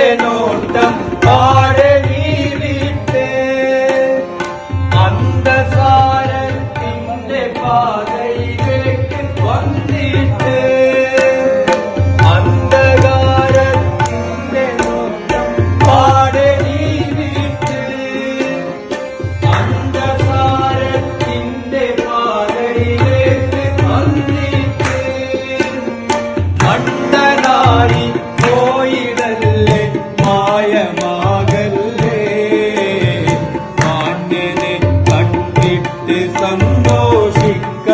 చేనోటం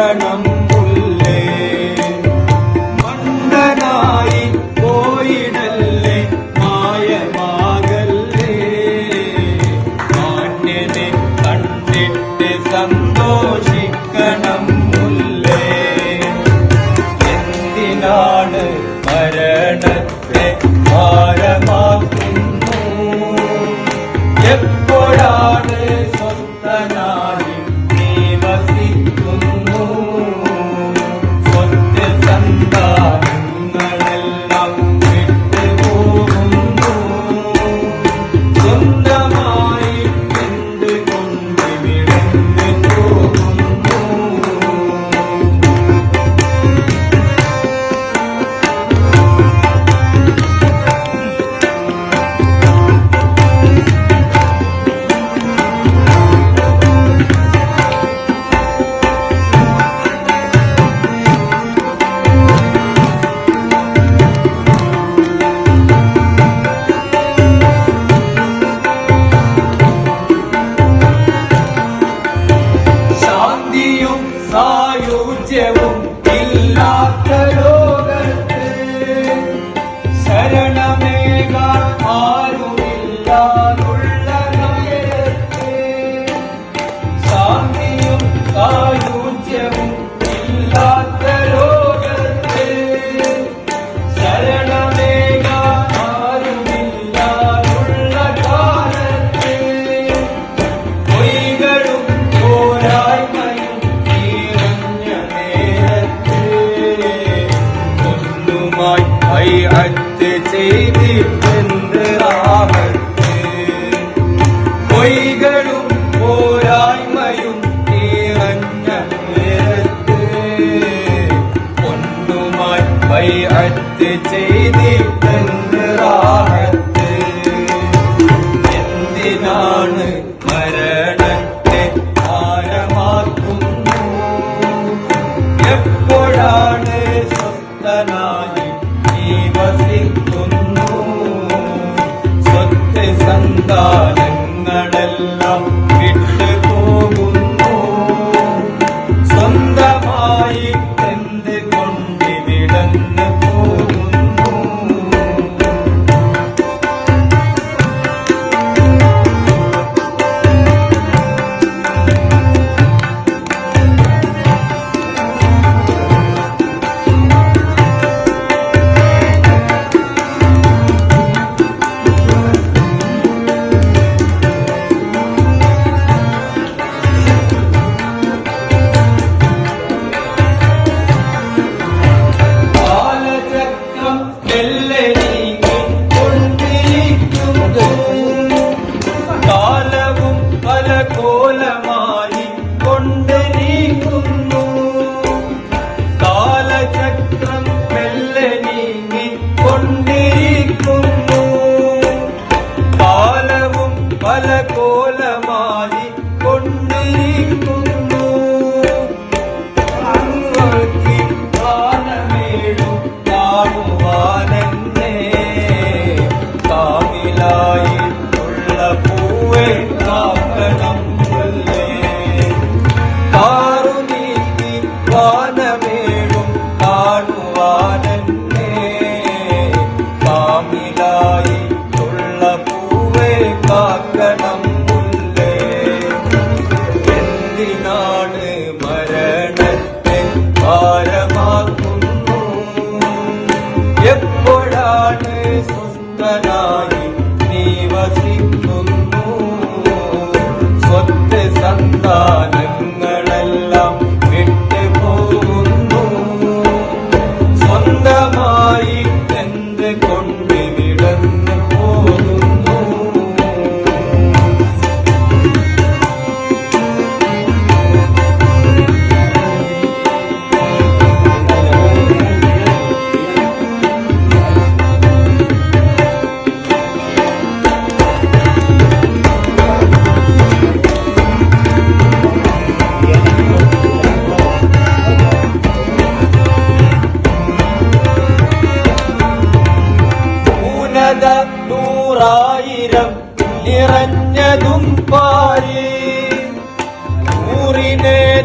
शरणं gm 平 പൊയ്കളും പോരായ്മയും നിറഞ്ഞ നേരത്ത്. ഒന്നുമായി വൈഅത്ത് ചെയ്തിട്ടുണ്ട് എന്തിനാണ് கண்ணே ेव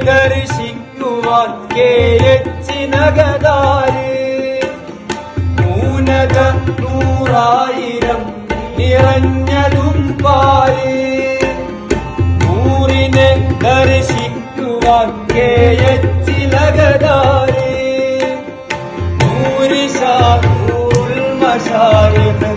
ദർശിക്കുവാൻ കേയച്ചിനകതാര് ന്യൂനത നൂറായിരം നിറഞ്ഞതും പാൽ നൂറിനെ ദർശിക്കുവാൻ കേയച്ചിലകതാര് നൂറിഷാറുൽ മഷാരിഖ്